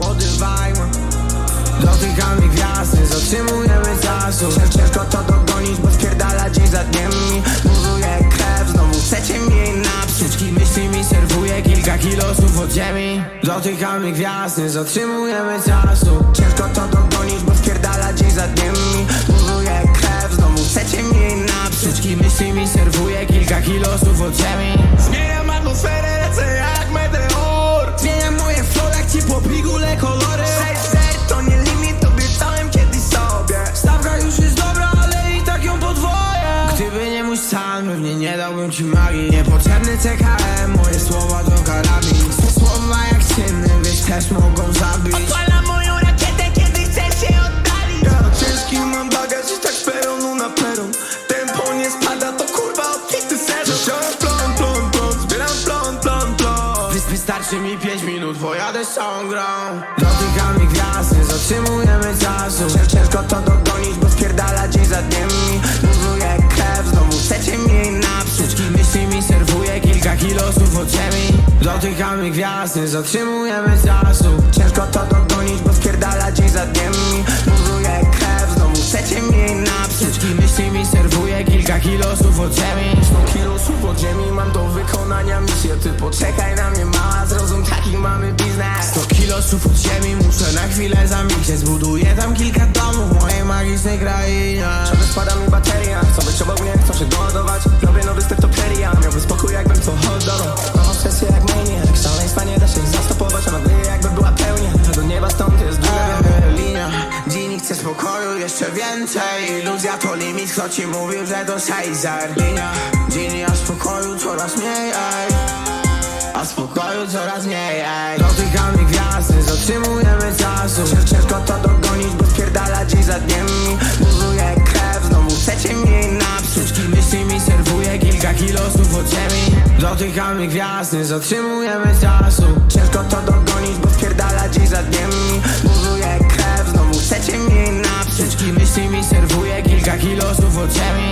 Podrywajmy. Dotykamy gwiazd, nie zatrzymujemy czasu. Ciężko to dogonić, bo spierdala dzień za dniem mi Burzuje krew, znowu chcecie mniej jej napsuć myśli mi serwuje kilka kilosów od ziemi. Dotykamy gwiazd, nie zatrzymujemy czasu. Ciężko to dogonić, bo spierdala dzień za dniem mi Burzuje krew, znowu chcecie mniej jej napsuć myśli mi serwuje Mój stan, pewnie nie dałbym ci magii. Niepotrzebny CKM, moje słowa to karabin. Słowa jak ciemne, wiesz, też mogą zabić. Odpalam moją rakietę, kiedy chcesz się oddalić. Ja ciężki mam bagaż i tak z peronu na peron. Tempo nie spada, to kurwa odkity sezon Wziąłem plon, plon, plon, zbieram plon, plon, plon. Wys- Wystarczy mi 5 minut, pojadę z całą grą. Dotykamy gwiazd, nie zatrzymujemy czasu. Cię- Ciężko to dogonić, Dotykamy gwiazd, nie zatrzymujemy czasu. Ciężko to dogonić, bo spierdala dzień za dniem. Mi Buzuje krew, znowu chcecie mnie napsuć Ki myśli mi serwuje kilka kilosów od ziemi. 100 kilosów od ziemi mam do wykonania misję Ty poczekaj na mnie mała, zrozum taki mamy biznes. 100 kilosów od ziemi muszę na chwilę zamilczeć Zbuduję tam kilka domów w mojej magicznej krainie. Ciągle spada mi bateria Chcą być obok mnie, się doładować. Robię nowy styl to preria Miałbym spokój pokoju jeszcze więcej. Iluzja to limit, kto ci mówił, że to Caesar Linia, dzień, a spokoju coraz mniej, ej. A spokoju coraz mniej, ej. Dotykamy gwiazdy, zatrzymujemy czasu. Że ciężko to dogonić, bo spierdala dziś za dniem mi. Burzuje krew, znowu chcecie mnie napsuć Myśli mi serwuje kilka kilosów od ziemi. Dotykamy gwiazdy, zatrzymujemy czasu. Ciężko to dogonić, bo spierdala dziś za dniem mi. Burzuje krew Tell me